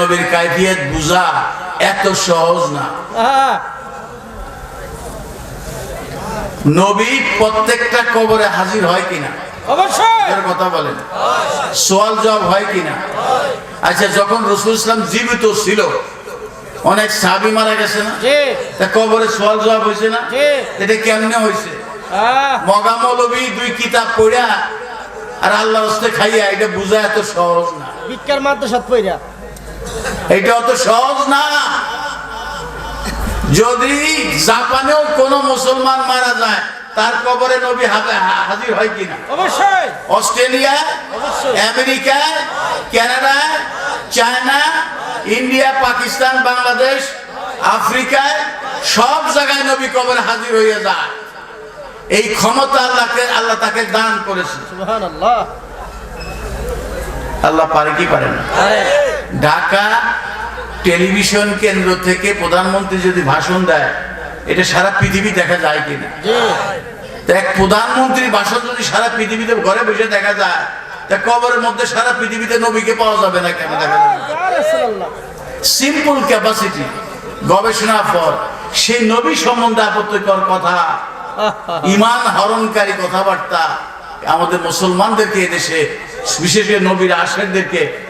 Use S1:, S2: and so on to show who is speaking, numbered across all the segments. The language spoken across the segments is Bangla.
S1: নবীর কাইফিয়ত বুঝা এত সহজ না। নবী প্রত্যেকটা কবরে হাজির হয় কিনা?
S2: অবশ্যই।
S1: কথা বলেন। সোয়াল জবাব হয় কিনা? আচ্ছা যখন রসুল ইসলাম জীবিত ছিল অনেক সাবি মারা গেছে না? কবরে সোয়াল জবাব হয়েছে না? এটা কেমনে হয়েছে? দুই কিতাব পড়া আর আল্লাহ খাইয়া এটা বুঝা এত সহজ না।
S2: ভিক্ষার মাদ্রাসাত পইরা
S1: এটা অত সহজ না। যদি জাপানেও কোন মুসলমান মারা যায় তার কবরে নবী হাজির হয় কিনা?
S2: অবশ্যই।
S1: অস্ট্রেলিয়া
S2: অবশ্যই।
S1: America Canada China India Pakistan Bangladesh আফ্রিকায় সব জায়গায় নবী কবরে হাজির হয়ে যায়। এই ক্ষমতা আল্লাহকে আল্লাহ তাকে দান করেছে। আল্লাহ পারে কি পারে না? ঢাকা টেলিভিশন কেন্দ্র থেকে প্রধানমন্ত্রী যদি ভাষণ দেয় এটা সারা পৃথিবী দেখা যায় কিনা? এক প্রধানমন্ত্রীর ভাষণ যদি সারা পৃথিবীতে ঘরে বসে দেখা যায় তা কবরের মধ্যে সারা পৃথিবীতে নবীকে পাওয়া যাবে না কেন দেখা সিম্পল ক্যাপাসিটি গবেষণার পর সেই নবী সম্বন্ধে আপত্তিকর কথা ইমান হরণকারী কথাবার্তা আমাদের মুসলমানদেরকে এদেশে বিশেষ করে নবীর আশেরদেরকে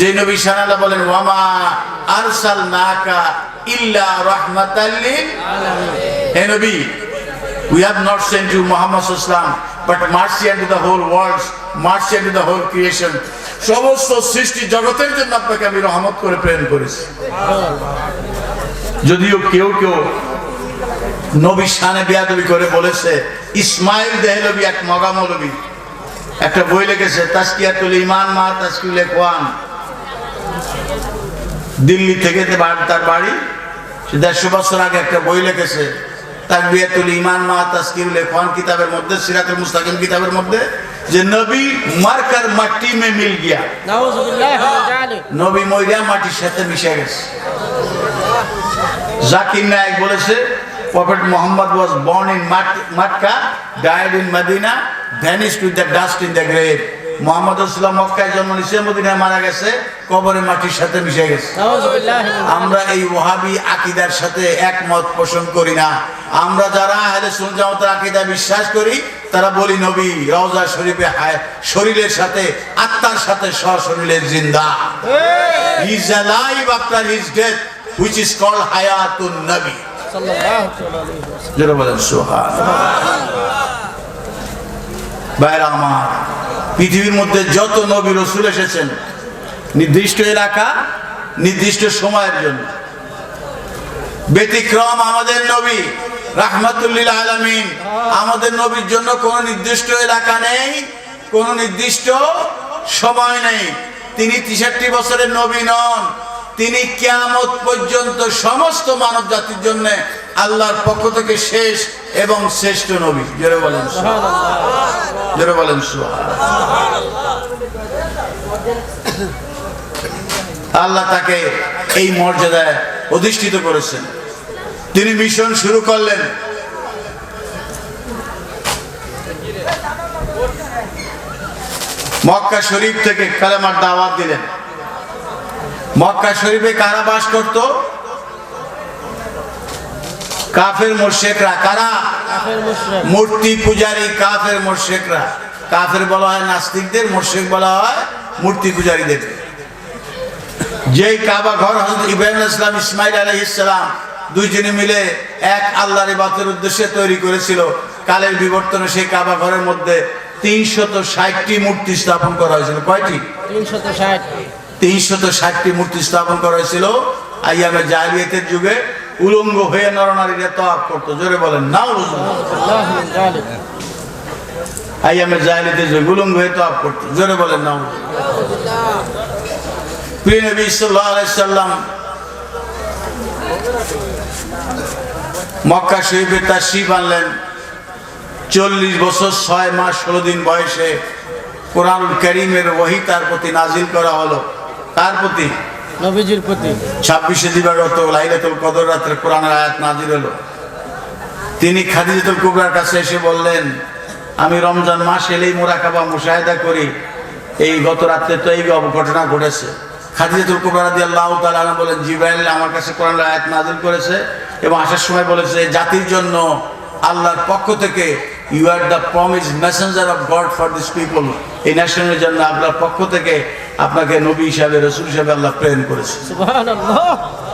S1: যে নবী সানালা বলেন, ওয়ামা আরসাল নাকা ইল্লা হে নবী have not sent you Muhammad sallam but mercy unto the whole world, mercy unto the whole creation সমস্ত সৃষ্টি জগতের জন্য আপনাকে আমি রহমত করে প্রেরণ করেছি। যদিও কেউ কেউ নবী শানে বিয়াদবি করে বলেছে, ইসমাইল দেহলবি এক মগা মৌলবী। একটা বই লিখেছে, তাস্কিয়াতুল ইমান মা তাস্কিউল কোয়ান দিল্লি থেকে তার বাড়ি সে দেড়শো বছর আগে একটা বই লিখেছে তাকবিয়াতুল ইমান মা তাস্কিউল কোয়ান কিতাবের মধ্যে সিরাতুল মুস্তাকিম কিতাবের মধ্যে যে নবী মার্কার মাটি মে মিল গিয়া নবী মইরা মাটির সাথে মিশে গেছে। জাকির নায়ক বলেছে prophet Muhammad was born in Makkah died in Medina vanished with the dust in the grave. Muhammad রাসূলুল্লাহ মক্কায় জন্ম নিয়েছে মদিনায় মারা গেছে কবরে মাটির সাথে মিশে গেছে। আমরা এই ওহাবি আকিদার সাথে একমত পোষণ করি না। আমরা যারা আহলে সুন্নাতের আকীদা বিশ্বাস করি তারা বলি নবী রওজা শরীফে হায় শরীরের সাথে আত্মার সাথে সশরীরের জিন্দা। after his death, which is called Hayatun Nabi.
S2: সাল্লাল্লাহু আলাইহি
S1: যেটা বলেন সোহান ভাইরা আমার পৃথিবীর মধ্যে যত নবী রসুল এসেছেন, নির্দিষ্ট এলাকা, নির্দিষ্ট সময়ের জন্য। ব্যতিক্রম আমাদের নবী, রাহমাতুল্লিল আলামিন। আমাদের নবীর জন্য কোনো নির্দিষ্ট এলাকা নেই, কোনো নির্দিষ্ট সময় নেই। তিনি তেষট্টি বছরের নবী নন। তিনি কেয়ামত পর্যন্ত সমস্ত মানব জাতির জন্য আল্লাহর পক্ষ থেকে শেষ এবং শ্রেষ্ঠ নবী। জোরে বলেন। সুবহানাল্লাহ। বলেন আল্লাহ তাকে এই মর্যাদায় অধিষ্ঠিত করেছেন। তিনি মিশন শুরু করলেন। মক্কা শরীফ থেকে কালেমার দাওয়াত দিলেন। মক্কা শরীফে কারা বাস করত? কাফের মোর্শেকরা কারা? মূর্তি পূজারী কাফের মোর্শেকরা কাফের বলা হয় নাস্তিকদের মোর্শেক বলা হয় মূর্তি পূজারীদের। যেই কাবা ঘর হজরত ইব্রাহিম ইসলাম ইসমাইল আলহ ইসলাম দুইজনে মিলে এক আল্লাহর ইবাদতের উদ্দেশ্যে তৈরি করেছিল। কালের বিবর্তনে সেই কাবা ঘরের মধ্যে তিনশত ষাটটি মূর্তি স্থাপন করা হয়েছিল। কয়টি?
S2: 360
S1: তিনশত ষাটটি মূর্তি স্থাপন করা হয়েছিল। আইয়ামে জাহিলিয়াতের যুগে উলঙ্গ হয়ে নরনারীরা তওয়াব করতো। জোরে বলেন
S2: মিন যালিক
S1: আইয়ামে জাহিলিয়াতের উলঙ্গ হয়ে তওয়াব করতো। জোরে বলেন নাও প্রিয় সাল্লাম মক্কা শরীফে তার শিব আনলেন। চল্লিশ বছর ছয় মাস ষোলো দিন বয়সে কোরআনুল করিমের ওহি তার প্রতি নাজিল করা হলো। তার প্রতি?
S2: নবীজির প্রতি।
S1: ছাব্বিশে দিবাগত লাইলাতুল কদর রাত্রে কোরআনের আয়াত নাজির হলো। তিনি খাদিজাতুল কুবরার কাছে এসে বললেন, আমি রমজান মাস এলেই মোরাকাবা, মুশাহেদা করি। এই গত রাত্রে তো এই ঘটনা ঘটেছে। খাদিজাতুল কুবরা রাদিয়াল্লাহু তাআলা আনহা বলেন, জিব্রাইল আমার কাছে কোরআনের আয়াত নাজিল করেছে এবং আসার সময় বলেছে জাতির জন্য আল্লাহর পক্ষ থেকে you are the promise messenger of God for this people এই ন্যাশনের জন্য আপনার পক্ষ থেকে আপনাকে নবী হিসাবে রসুল হিসাবে আল্লাহ প্রেরণ করেছে।